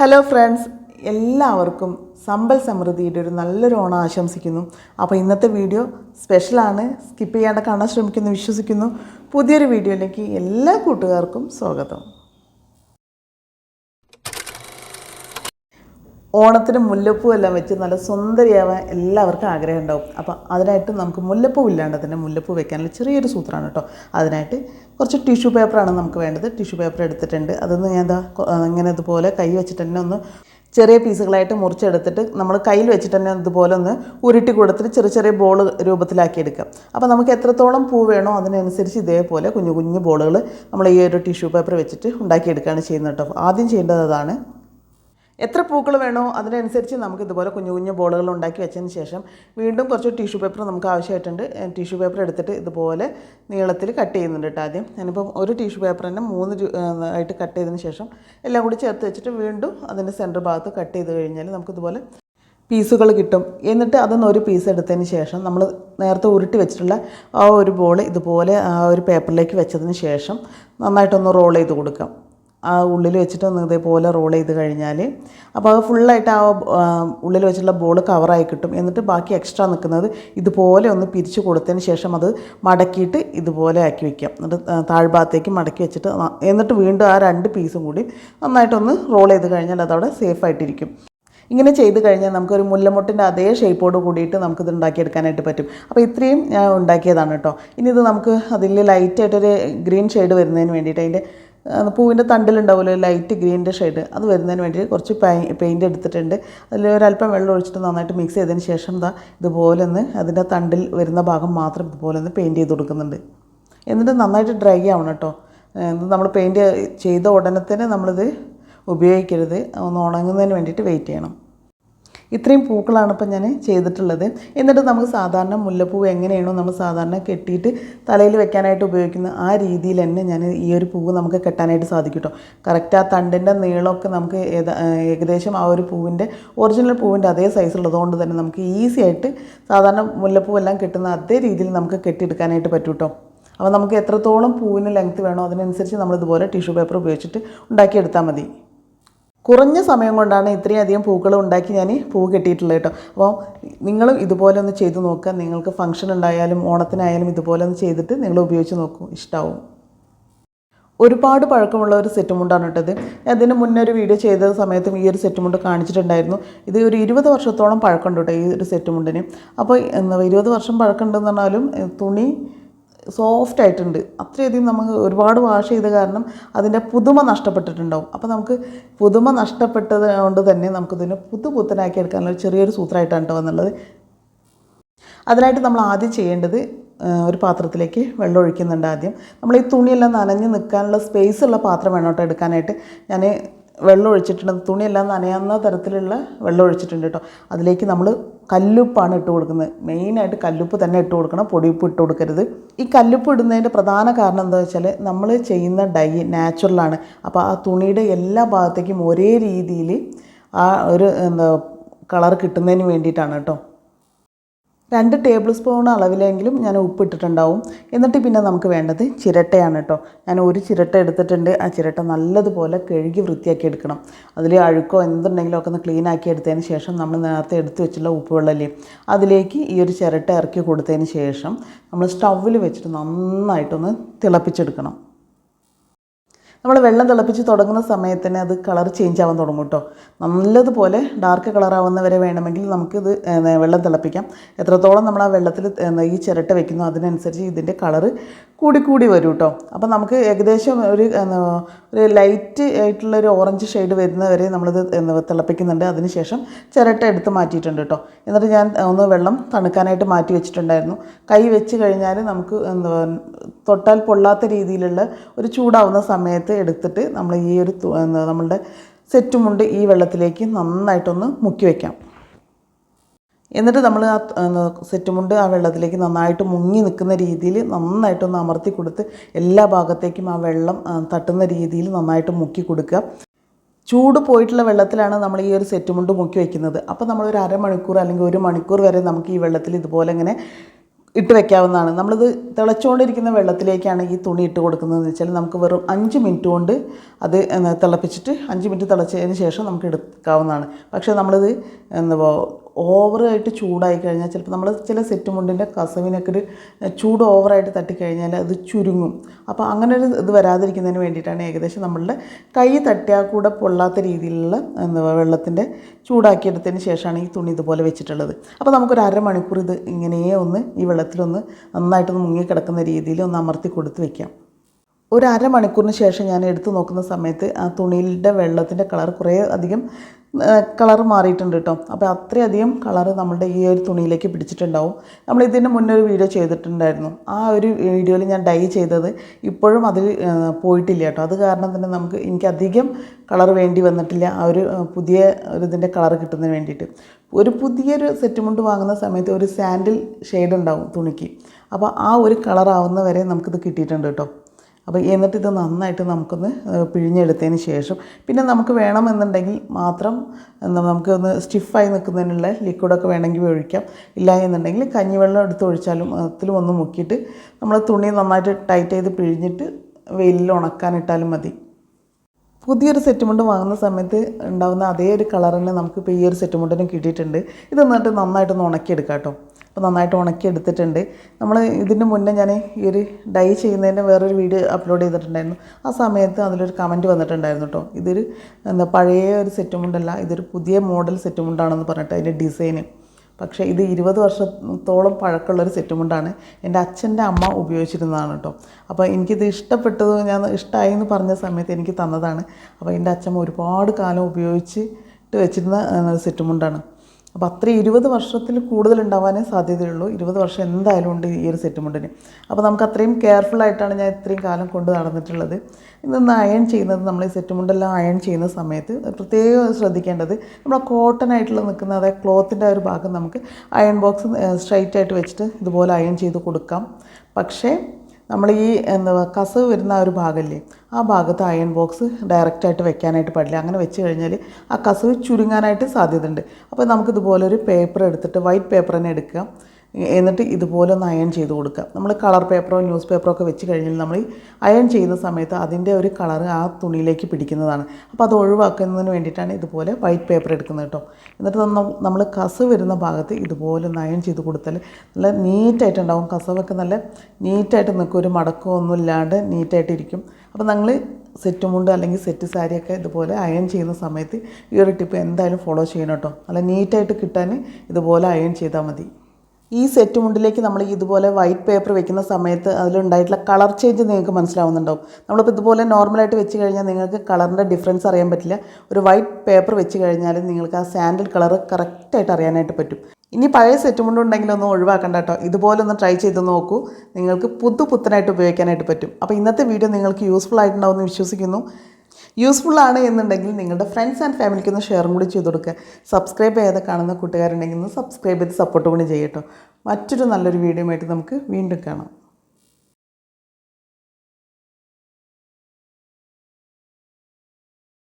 Hello friends എല്ലാവർക്കും സമ്പൽ സമൃദ്ധിയുടെ ഒരു നല്ലൊരു ഓണം ആശംസിക്കുന്നു. അപ്പോൾ ഇന്നത്തെ വീഡിയോ സ്പെഷ്യലാണ് സ്കിപ്പ് ചെയ്യാണ്ട് കാണാൻ ശ്രമിക്കുന്നു വിശ്വസിക്കുന്നു. പുതിയൊരു വീഡിയോയിലേക്ക് എല്ലാ കൂട്ടുകാർക്കും സ്വാഗതം. ഓണത്തിന് മുല്ലപ്പൂ എല്ലാം വെച്ച് നല്ല സുന്ദരിയാവാൻ എല്ലാവർക്കും ആഗ്രഹം ഉണ്ടാവും അപ്പോൾ അതിനായിട്ട് നമുക്ക് മുല്ലപ്പൂ ഇല്ലാണ്ട് തന്നെ മുല്ലപ്പൂ വെക്കാനുള്ള ചെറിയൊരു സൂത്രമാണ് കേട്ടോ. അതിനായിട്ട് കുറച്ച് ടിഷ്യൂ പേപ്പറാണ് നമുക്ക് വേണ്ടത്. ടിഷ്യൂ പേപ്പർ എടുത്തിട്ടുണ്ട്. അതൊന്ന് ഞാൻ എന്താ ഇങ്ങനെ ഇതുപോലെ കൈ വെച്ചിട്ട് തന്നെ ഒന്ന് ചെറിയ പീസുകളായിട്ട് മുറിച്ചെടുത്തിട്ട് നമ്മൾ കയ്യിൽ വെച്ചിട്ട് തന്നെ ഇതുപോലെ ഒന്ന് ഉരുട്ടി കൊടുത്തിട്ട് ചെറിയ ചെറിയ ബോൾ രൂപത്തിലാക്കി എടുക്കാം അപ്പോൾ നമുക്ക് എത്രത്തോളം പൂ വേണോ അതിനനുസരിച്ച് ഇതേപോലെ കുഞ്ഞു കുഞ്ഞു ബോളുകൾ നമ്മൾ ഈ ഒരു ടിഷ്യൂ പേപ്പർ വെച്ചിട്ട് ഉണ്ടാക്കിയെടുക്കുകയാണ് ചെയ്യുന്നത് കേട്ടോ. ആദ്യം ചെയ്യേണ്ടത് അതാണ് എത്ര പൂക്കൾ വേണോ അതിനനുസരിച്ച് നമുക്ക് ഇതുപോലെ കുഞ്ഞു കുഞ്ഞു ബോളുകൾ ഉണ്ടാക്കി വെച്ചതിന് ശേഷം വീണ്ടും കുറച്ച് ടിഷ്യൂ പേപ്പർ നമുക്ക് ആവശ്യമായിട്ടുണ്ട്. ടിഷ്യൂ പേപ്പർ എടുത്തിട്ട് ഇതുപോലെ നീളത്തിൽ കട്ട് ചെയ്യുന്നുണ്ട് കേട്ടോ ആദ്യം. ഞാനിപ്പം ഒരു ടിഷ്യൂ പേപ്പർ തന്നെ മൂന്ന് ആയിട്ട് കട്ട് ചെയ്തതിന് ശേഷം എല്ലാം കൂടി ചേർത്ത് വെച്ചിട്ട് വീണ്ടും അതിന്റെ സെന്റർ ഭാഗത്ത് കട്ട് ചെയ്ത് കഴിഞ്ഞാൽ നമുക്കിതുപോലെ പീസുകൾ കിട്ടും. എന്നിട്ട് അതൊന്ന് ഒരു പീസ് എടുത്തതിന് ശേഷം നമ്മൾ നേരത്തെ ഉരുട്ടി വെച്ചിട്ടുള്ള ആ ഒരു ബോൾ ഇതുപോലെ ആ ഒരു പേപ്പറിലേക്ക് വെച്ചതിന് ശേഷം നന്നായിട്ടൊന്ന് റോൾ ചെയ്ത് കൊടുക്കാം. ആ ഉള്ളിൽ വെച്ചിട്ട് ഒന്ന് ഇതേപോലെ റോൾ ചെയ്ത് കഴിഞ്ഞാൽ അപ്പോൾ അത് ഫുള്ളായിട്ട് ആ ഉള്ളിൽ വെച്ചിട്ടുള്ള ബോൾ കവറായി കിട്ടും. എന്നിട്ട് ബാക്കി എക്സ്ട്രാ നിൽക്കുന്നത് ഇതുപോലെ ഒന്ന് പിരിച്ചു കൊടുത്തതിന് ശേഷം അത് മടക്കിയിട്ട് ഇതുപോലെ ആക്കി വെക്കാം. എന്നിട്ട് താഴ്ഭാഗത്തേക്ക് മടക്കി വെച്ചിട്ട് എന്നിട്ട് വീണ്ടും ആ രണ്ട് പീസും കൂടി നന്നായിട്ടൊന്ന് റോൾ ചെയ്ത് കഴിഞ്ഞാൽ അതവിടെ സേഫ് ആയിട്ടിരിക്കും. ഇങ്ങനെ ചെയ്ത് കഴിഞ്ഞാൽ നമുക്കൊരു മുല്ലമുട്ടിന്റെ അതേ ഷേപ്പോട് കൂടിയിട്ട് നമുക്കിത് ഉണ്ടാക്കിയെടുക്കാനായിട്ട് പറ്റും. അപ്പോൾ ഇത്രയും ഞാൻ ഉണ്ടാക്കിയതാണ് കേട്ടോ. ഇനി ഇത് നമുക്ക് അതിൽ ലൈറ്റായിട്ടൊരു ഗ്രീൻ ഷെയ്ഡ് വരുന്നതിന് വേണ്ടിയിട്ട് അതിന്റെ പൂവിന്റെ തണ്ടിലുണ്ടാവുമല്ലോ ലൈറ്റ് ഗ്രീന്റെ ഷെയ്ഡ് അത് വരുന്നതിന് വേണ്ടി കുറച്ച് പെയിന്റ് എടുത്തിട്ടുണ്ട്. അതിൽ ഒരല്പം വെള്ളം ഒഴിച്ചിട്ട് നന്നായിട്ട് മിക്സ് ചെയ്തതിന് ശേഷം ദാ ഇതുപോലെ ഒന്ന് അതിന്റെ തണ്ടിൽ വരുന്ന ഭാഗം മാത്രം ഇതുപോലെ ഒന്ന് പെയിന്റ് ചെയ്ത് കൊടുക്കുന്നുണ്ട്. എന്നിട്ട് നന്നായിട്ട് ഡ്രൈ ആവണം കേട്ടോ. നമ്മൾ പെയിന്റ് ചെയ്ത ഉടനെ തന്നെ നമ്മളിത് ഉപയോഗിക്കരുത്. ഒന്ന് ഉണങ്ങുന്നതിന് വേണ്ടിയിട്ട് വെയിറ്റ് ചെയ്യണം. ഇത്രയും പൂക്കളാണ് ഇപ്പം ഞാൻ ചെയ്തിട്ടുള്ളത്. എന്നിട്ട് നമുക്ക് സാധാരണ മുല്ലപ്പൂ എങ്ങനെയാണോ നമ്മൾ സാധാരണ കെട്ടിയിട്ട് തലയിൽ വെക്കാനായിട്ട് ഉപയോഗിക്കുന്ന ആ രീതിയിൽ തന്നെ ഞാൻ ഈ ഒരു പൂവ് നമുക്ക് കെട്ടാനായിട്ട് സാധിക്കും കേട്ടോ കറക്റ്റ് ആ തണ്ടിന്റെ നീളമൊക്കെ നമുക്ക് ഏകദേശം ആ ഒരു പൂവിന്റെ ഒറിജിനൽ പൂവിന്റെ അതേ സൈസ് ഉള്ളതുകൊണ്ട് തന്നെ നമുക്ക് ഈസി ആയിട്ട് സാധാരണ മുല്ലപ്പൂവെല്ലാം കെട്ടുന്ന അതേ രീതിയിൽ നമുക്ക് കെട്ടിയെടുക്കാനായിട്ട് പറ്റും കേട്ടോ അപ്പോൾ നമുക്ക് എത്രത്തോളം പൂവിന് ലെങ്ത്ത് വേണോ അതിനനുസരിച്ച് നമ്മൾ ഇതുപോലെ ടിഷ്യൂ പേപ്പർ ഉപയോഗിച്ചിട്ട് ഉണ്ടാക്കിയെടുത്താൽ മതി. കുറഞ്ഞ സമയം കൊണ്ടാണ് ഇത്രയധികം പൂക്കൾ ഉണ്ടാക്കി ഞാൻ പൂ കെട്ടിയിട്ടുള്ളത് കേട്ടോ. അപ്പോൾ നിങ്ങളും ഇതുപോലെ ഒന്ന് ചെയ്ത് നോക്കുക. നിങ്ങൾക്ക് ഫംഗ്ഷൻ ഉണ്ടായാലും ഓണത്തിനായാലും ഇതുപോലെ ഒന്ന് ചെയ്തിട്ട് നിങ്ങൾ ഉപയോഗിച്ച് നോക്കൂ. ഇഷ്ടമാവും ഒരുപാട് പഴക്കമുള്ള ഒരു സെറ്റ് മുണ്ടാണ് ഇട്ടത് അതിന് മുന്നേ ഒരു വീഡിയോ ചെയ്ത സമയത്തും ഈ ഒരു സെറ്റ് മുണ്ട് കാണിച്ചിട്ടുണ്ടായിരുന്നു. ഇത് ഒരു ഇരുപത് വർഷത്തോളം പഴക്കമുണ്ട് കേട്ടോ ഈ ഒരു സെറ്റ് മുണ്ടിന്. അപ്പോൾ ഇരുപത് വർഷം പഴക്കമുണ്ടെന്ന് പറഞ്ഞാലും തുണി സോഫ്റ്റ് ആയിട്ടുണ്ട്. അത്രയധികം നമുക്ക് ഒരുപാട് വാഷ് ചെയ്ത കാരണം അതിന്റെ പുതുമ നഷ്ടപ്പെട്ടിട്ടുണ്ടാവും. അപ്പോൾ നമുക്ക് പുതുമ നഷ്ടപ്പെട്ടത് കൊണ്ട് തന്നെ നമുക്കിതിനെ പുതുപുത്തനാക്കി എടുക്കാനുള്ള ചെറിയൊരു സൂത്രമായിട്ടാണ് കേട്ടോ വന്നുള്ളത്. അതിനായിട്ട് നമ്മൾ ആദ്യം ചെയ്യേണ്ടത് ഒരു പാത്രത്തിലേക്ക് വെള്ളം ഒഴിക്കുന്നുണ്ട് ആദ്യം. നമ്മൾ ഈ തുണിയെല്ലാം നനഞ്ഞ് നിൽക്കാനുള്ള സ്പേസ് ഉള്ള പാത്രം വേണം കേട്ടോ എടുക്കാനായിട്ട്. ഞാൻ വെള്ളം ഒഴിച്ചിട്ടുണ്ട് തുണിയെല്ലാം നനയാവുന്ന തരത്തിലുള്ള വെള്ളം ഒഴിച്ചിട്ടുണ്ട് കേട്ടോ. അതിലേക്ക് നമ്മൾ കല്ലുപ്പാണ് ഇട്ട് കൊടുക്കുന്നത്. മെയിനായിട്ട് കല്ലുപ്പ് തന്നെ ഇട്ട് കൊടുക്കണം. പൊടിയുപ്പ് ഇട്ട് കൊടുക്കരുത്. ഈ കല്ലുപ്പ് ഇടുന്നതിന്റെ പ്രധാന കാരണം എന്താ വെച്ചാൽ നമ്മൾ ചെയ്യുന്ന ഡൈ നാച്ചുറലാണ് അപ്പോൾ ആ തുണിയുടെ എല്ലാ ഭാഗത്തേക്കും ഒരേ രീതിയിൽ ആ ഒരു എന്താ കളർ കിട്ടുന്നതിന് വേണ്ടിയിട്ടാണ് കേട്ടോ. രണ്ട് ടേബിൾ സ്പൂൺ അളവിലെങ്കിലും ഞാൻ ഉപ്പിട്ടിട്ടുണ്ടാവും. എന്നിട്ട് പിന്നെ നമുക്ക് വേണ്ടത് ചിരട്ടയാണ് കേട്ടോ ഞാൻ ഒരു ചിരട്ട എടുത്തിട്ടുണ്ട്. ആ ചിരട്ട നല്ലതുപോലെ കഴുകി വൃത്തിയാക്കി എടുക്കണം. അതിൽ അഴുക്കോ എന്തുണ്ടെങ്കിലും ഒക്കെ ഒന്ന് ക്ലീൻ ആക്കി എടുത്തതിന് ശേഷം നമ്മൾ നേരത്തെ എടുത്തു വെച്ചുള്ള ഉപ്പുവെള്ളല്ലേ അതിലേക്ക് ഈ ഒരു ചിരട്ട ഇറക്കി കൊടുത്തതിന് ശേഷം നമ്മൾ സ്റ്റൗവിൽ വെച്ചിട്ട് നന്നായിട്ടൊന്ന് തിളപ്പിച്ചെടുക്കണം. നമ്മൾ വെള്ളം തിളപ്പിച്ച് തുടങ്ങുന്ന സമയത്ത് തന്നെ അത് കളർ ചേഞ്ച് ആവാൻ തുടങ്ങും കേട്ടോ. നല്ലതുപോലെ ഡാർക്ക് കളറാവുന്നവരെ വേണമെങ്കിൽ നമുക്കിത് വെള്ളം തിളപ്പിക്കാം. എത്രത്തോളം നമ്മൾ ആ വെള്ളത്തിൽ ഈ ചിരട്ട വെക്കുന്നു അതിനനുസരിച്ച് ഇതിന്റെ കളറ് കൂടി കൂടി വരും കേട്ടോ. അപ്പോൾ നമുക്ക് ഏകദേശം ഒരു ഒരു ലൈറ്റ് ആയിട്ടുള്ള ഒരു ഓറഞ്ച് ഷെയ്ഡ് വരുന്നവരെ നമ്മളിത് തിളപ്പിക്കുന്നുണ്ട്. അതിനുശേഷം ചിരട്ട എടുത്ത് മാറ്റിയിട്ടുണ്ട് കേട്ടോ. എന്നിട്ട് ഞാൻ ഒന്ന് വെള്ളം തണുക്കാനായിട്ട് മാറ്റി വെച്ചിട്ടുണ്ടായിരുന്നു. കൈ വെച്ച് കഴിഞ്ഞാൽ നമുക്ക് എന്താ തൊട്ടാൽ പൊള്ളാത്ത രീതിയിലുള്ള ഒരു ചൂടാവുന്ന സമയത്ത് എടുത്തിട്ട് നമ്മൾ ഈ ഒരു നമ്മളുടെ സെറ്റും കൊണ്ട് ഈ വെള്ളത്തിലേക്ക് നന്നായിട്ടൊന്ന് മുക്കി വയ്ക്കാം എന്നിട്ട് നമ്മൾ ആ സെറ്റുമുണ്ട് സെറ്റ് മുണ്ട് ആ വെള്ളത്തിലേക്ക് നന്നായിട്ട് മുങ്ങി നിൽക്കുന്ന രീതിയിൽ നന്നായിട്ടൊന്ന് അമർത്തി കൊടുത്ത് എല്ലാ ഭാഗത്തേക്കും ആ വെള്ളം തട്ടുന്ന രീതിയിൽ നന്നായിട്ട് മുക്കി കൊടുക്കുക. ചൂട് പോയിട്ടുള്ള വെള്ളത്തിലാണ് നമ്മൾ ഈ ഒരു സെറ്റുമുണ്ട് മുക്കി വയ്ക്കുന്നത് അപ്പോൾ നമ്മൾ ഒരു അരമണിക്കൂർ അല്ലെങ്കിൽ ഒരു മണിക്കൂർ വരെ നമുക്ക് ഈ വെള്ളത്തിൽ ഇതുപോലെ ഇങ്ങനെ ഇട്ട് വെക്കാവുന്നതാണ്. നമ്മളിത് തിളച്ചുകൊണ്ടിരിക്കുന്ന വെള്ളത്തിലേക്കാണ് ഈ തുണി ഇട്ട് കൊടുക്കുന്നതെന്ന് വെച്ചാൽ നമുക്ക് വെറും അഞ്ച് മിനിറ്റ് കൊണ്ട് അത് തിളപ്പിച്ചിട്ട് അഞ്ച് മിനിറ്റ് തിളച്ചതിന് ശേഷം നമുക്ക് എടുക്കാവുന്നതാണ്. പക്ഷേ നമ്മളിത് എന്താ ഓവറായിട്ട് ചൂടായി കഴിഞ്ഞാൽ ചിലപ്പോൾ നമ്മൾ ചില സെറ്റ് മുണ്ടിന്റെ കസവിനൊക്കെ ഒരു ചൂട് ഓവറായിട്ട് തട്ടിക്കഴിഞ്ഞാൽ അത് ചുരുങ്ങും. അപ്പോൾ അങ്ങനെ ഒരു ഇത് വരാതിരിക്കുന്നതിന് വേണ്ടിയിട്ടാണ് ഏകദേശം നമ്മളുടെ കൈ തട്ടിയാൽ കൂടെ പൊള്ളാത്ത രീതിയിലുള്ള എന്താ വെള്ളത്തിന്റെ ചൂടാക്കിയെടുത്തതിന് ശേഷമാണ് ഈ തുണി ഇതുപോലെ വെച്ചിട്ടുള്ളത്. അപ്പോൾ നമുക്കൊരു അരമണിക്കൂർ ഇത് ഇങ്ങനെയേ ഒന്ന് ഈ വെള്ളത്തിലൊന്ന് നന്നായിട്ടൊന്ന് മുങ്ങിക്കിടക്കുന്ന രീതിയിൽ ഒന്ന് അമർത്തി കൊടുത്ത് വെക്കാം. ഒരു അരമണിക്കൂറിന് ശേഷം ഞാൻ എടുത്തു നോക്കുന്ന സമയത്ത് ആ തുണിയിലെ വെള്ളത്തിന്റെ കളർ കുറേ അധികം കളർ മാറിയിട്ടുണ്ട് കേട്ടോ അപ്പോൾ അത്രയധികം കളർ നമ്മുടെ ഈ ഒരു തുണിയിലേക്ക് പിടിച്ചിട്ടുണ്ടാവും. നമ്മൾ ഇതിന് മുന്നേ ഒരു വീഡിയോ ചെയ്തിട്ടുണ്ടായിരുന്നു. ആ ഒരു വീഡിയോയിൽ ഞാൻ ഡൈ ചെയ്തത് ഇപ്പോഴും അതിൽ പോയിട്ടില്ല കേട്ടോ അത് കാരണം തന്നെ നമുക്ക് എനിക്ക് അധികം കളർ വേണ്ടി വന്നിട്ടില്ല. ആ ഒരു പുതിയ ഒരു ഇതിന്റെ കളർ കിട്ടുന്നതിന് വേണ്ടിയിട്ട്. ഒരു പുതിയൊരു സെറ്റ് മുണ്ട് വാങ്ങുന്ന സമയത്ത് ഒരു സാൻഡിൽ ഷെയ്ഡ് ഉണ്ടാവും തുണിക്ക്. അപ്പോൾ ആ ഒരു കളർ ആവുന്ന വരെ നമുക്കിത് കിട്ടിയിട്ടുണ്ട് കേട്ടോ അപ്പോൾ എന്നിട്ട് ഇത് നന്നായിട്ട് നമുക്കൊന്ന് പിഴിഞ്ഞെടുത്തതിന് ശേഷം പിന്നെ നമുക്ക് വേണമെന്നുണ്ടെങ്കിൽ മാത്രം നമുക്ക് ഒന്ന് സ്റ്റിഫായി നിൽക്കുന്നതിനുള്ള ലിക്വിഡൊക്കെ വേണമെങ്കിൽ ഒഴിക്കാം. ഇല്ല എന്നുണ്ടെങ്കിൽ കഞ്ഞിവെള്ളം എടുത്ത് ഒഴിച്ചാലും അതിലും ഒന്ന് മുക്കിയിട്ട് നമ്മൾ തുണി നന്നായിട്ട് ടൈറ്റ് ചെയ്ത് പിഴിഞ്ഞിട്ട് വെയിലിൽ ഉണക്കാനിട്ടാലും മതി. പുതിയൊരു സെറ്റ് മുണ്ട് വാങ്ങുന്ന സമയത്ത് ഉണ്ടാകുന്ന അതേ ഒരു കളർ നമുക്ക് നമുക്കിപ്പോൾ ഈ ഒരു സെറ്റ് മുണ്ടിനും കിട്ടിയിട്ടുണ്ട്. ഇത് എന്നിട്ട് നന്നായിട്ടൊന്ന് ഉണക്കിയെടുക്കാം കേട്ടോ. അപ്പോൾ നന്നായിട്ട് ഉണക്കി എടുത്തിട്ടുണ്ട് നമ്മൾ ഇതിന് മുന്നേ ഞാൻ ഈ ഒരു ഡൈ ചെയ്യുന്നതിന്റെ വേറൊരു വീഡിയോ അപ്ലോഡ് ചെയ്തിട്ടുണ്ടായിരുന്നു. ആ സമയത്ത് അതിലൊരു കമന്റ് വന്നിട്ടുണ്ടായിരുന്നു കേട്ടോ ഇതൊരു എന്താ പഴയ ഒരു സെറ്റ് മുണ്ടല്ല ഇതൊരു പുതിയ മോഡൽ സെറ്റ് മുണ്ടാണെന്ന് പറഞ്ഞിട്ട് അതിന്റെ ഡിസൈന് പക്ഷേ ഇത് ഇരുപത് വർഷത്തോളം പഴക്കമുള്ളൊരു സെറ്റുമുണ്ടാണ് എന്റെ അച്ഛന്റെ അമ്മ ഉപയോഗിച്ചിരുന്നതാണ് കേട്ടോ അപ്പോൾ എനിക്കിത് ഇഷ്ടപ്പെട്ടത് ഞാൻ ഇഷ്ടമായി എന്ന് പറഞ്ഞ സമയത്ത് എനിക്ക് തന്നതാണ്. അപ്പോൾ എന്റെ അച്ഛമ്മ ഒരുപാട് കാലം ഉപയോഗിച്ചിട്ട് വെച്ചിരുന്ന സെറ്റുമുണ്ടാണ് അപ്പോൾ അത്ര ഇരുപത് വർഷത്തിൽ കൂടുതൽ ഉണ്ടാവാനേ സാധ്യതയുള്ളൂ. ഇരുപത് വർഷം എന്തായാലും ഉണ്ട് ഈ ഒരു സെറ്റുമുണ്ടിന്. അപ്പോൾ നമുക്ക് അത്രയും കെയർഫുൾ ആയിട്ടാണ് ഞാൻ ഇത്രയും കാലം കൊണ്ട് നടന്നിട്ടുള്ളത്. ഇതൊന്ന് അയൺ ചെയ്യുന്നത് നമ്മൾ ഈ സെറ്റുമുണ്ടെല്ലാം അയൺ ചെയ്യുന്ന സമയത്ത് പ്രത്യേകം ശ്രദ്ധിക്കേണ്ടത് നമ്മൾ കോട്ടൺ ആയിട്ടുള്ള നിൽക്കുന്ന അതായത് ക്ലോത്തിന്റെ ഒരു ഭാഗം നമുക്ക് അയൺ ബോക്സ് സ്ട്രൈറ്റ് ആയിട്ട് വെച്ചിട്ട് ഇതുപോലെ അയൺ ചെയ്ത് കൊടുക്കാം. പക്ഷേ നമ്മൾ ഈ എന്താ കസവ് വരുന്ന ആ ഒരു ഭാഗമല്ലേ ആ ഭാഗത്ത് അയൺ ബോക്സ് ഡയറക്റ്റായിട്ട് വെക്കാനായിട്ട് പാടില്ല. അങ്ങനെ വെച്ച് കഴിഞ്ഞാൽ ആ കസവ് ചുരുങ്ങാനായിട്ട് സാധ്യതയുണ്ട്. അപ്പോൾ നമുക്കിതുപോലെ ഒരു പേപ്പർ എടുത്തിട്ട് വൈറ്റ് പേപ്പർ തന്നെ എടുക്കുക എന്നിട്ട് ഇതുപോലെ ഒന്ന് അയൺ ചെയ്ത് കൊടുക്കുക നമ്മൾ കളർ പേപ്പറോ ന്യൂസ് പേപ്പറോ ഒക്കെ വെച്ച് കഴിഞ്ഞാൽ നമ്മൾ അയൺ ചെയ്യുന്ന സമയത്ത് അതിന്റെ ഒരു കളർ ആ തുണിയിലേക്ക് പിടിക്കുന്നതാണ്. അപ്പോൾ അത് ഒഴിവാക്കുന്നതിന് വേണ്ടിയിട്ടാണ് ഇതുപോലെ വൈറ്റ് പേപ്പർ എടുക്കുന്നത് കേട്ടോ. എന്നിട്ട് നമ്മൾ കസവ് വരുന്ന ഭാഗത്ത് ഇതുപോലെ ഒന്ന് അയൺ ചെയ്ത് കൊടുത്താൽ നല്ല നീറ്റായിട്ടുണ്ടാവും കസവൊക്കെ നല്ല നീറ്റായിട്ട് നിൽക്കും ഒരു മടക്കമൊന്നും ഇല്ലാണ്ട് നീറ്റായിട്ടിരിക്കും അപ്പോൾ നിങ്ങൾ സെറ്റ് മുണ്ട് അല്ലെങ്കിൽ സെറ്റ് സാരിയൊക്കെ ഇതുപോലെ അയൺ ചെയ്യുന്ന സമയത്ത് ഈ ഒരു ടിപ്പ് എന്തായാലും ഫോളോ ചെയ്യണം കേട്ടോ നല്ല നീറ്റായിട്ട് കിട്ടാൻ ഇതുപോലെ അയൺ ചെയ്താൽ മതി. ഈ സെറ്റ് മുണ്ടിലേക്ക് നമ്മൾ ഇതുപോലെ വൈറ്റ് പേപ്പർ വെക്കുന്ന സമയത്ത് അതിലുണ്ടായിട്ടുള്ള കളർ ചേഞ്ച് നിങ്ങൾക്ക് മനസ്സിലാവുന്നുണ്ടാവും. നമ്മളിപ്പോൾ ഇതുപോലെ നോർമലായിട്ട് വെച്ച് കഴിഞ്ഞാൽ നിങ്ങൾക്ക് കളറിന്റെ ഡിഫറൻസ് അറിയാൻ പറ്റില്ല. ഒരു വൈറ്റ് പേപ്പർ വെച്ച് കഴിഞ്ഞാൽ നിങ്ങൾക്ക് ആ സാൻഡൽ കളർ കറക്റ്റായിട്ട് അറിയാനായിട്ട് പറ്റും. ഇനി പഴയ സെറ്റ് മുണ്ടുണ്ടെങ്കിൽ ഒന്നും ഒഴിവാക്കണ്ട കേട്ടോ. ഇതുപോലെ ഒന്ന് ട്രൈ ചെയ്ത് നോക്കൂ. നിങ്ങൾക്ക് പുതു പുത്തനായിട്ട് ഉപയോഗിക്കാനായിട്ട് പറ്റും. അപ്പോൾ ഇന്നത്തെ വീഡിയോ നിങ്ങൾക്ക് യൂസ്ഫുൾ ആയിട്ടുണ്ടാവുമെന്ന് വിശ്വസിക്കുന്നു. യൂസ്ഫുൾ ആണ് എന്നുണ്ടെങ്കിൽ നിങ്ങളുടെ ഫ്രണ്ട്സ് ആൻഡ് ഫാമിലിക്ക് ഒന്ന് ഷെയറും കൂടി ചെയ്ത് കൊടുക്കുക സബ്സ്ക്രൈബ് ചെയ്യാതെ കാണുന്ന കൂട്ടുകാരുണ്ടെങ്കിൽ ഒന്ന് സബ്സ്ക്രൈബ് ചെയ്ത് സപ്പോർട്ട് കൂടി ചെയ്യട്ടോ മറ്റൊരു നല്ലൊരു വീഡിയോ ആയിട്ട് നമുക്ക് വീണ്ടും കാണാം.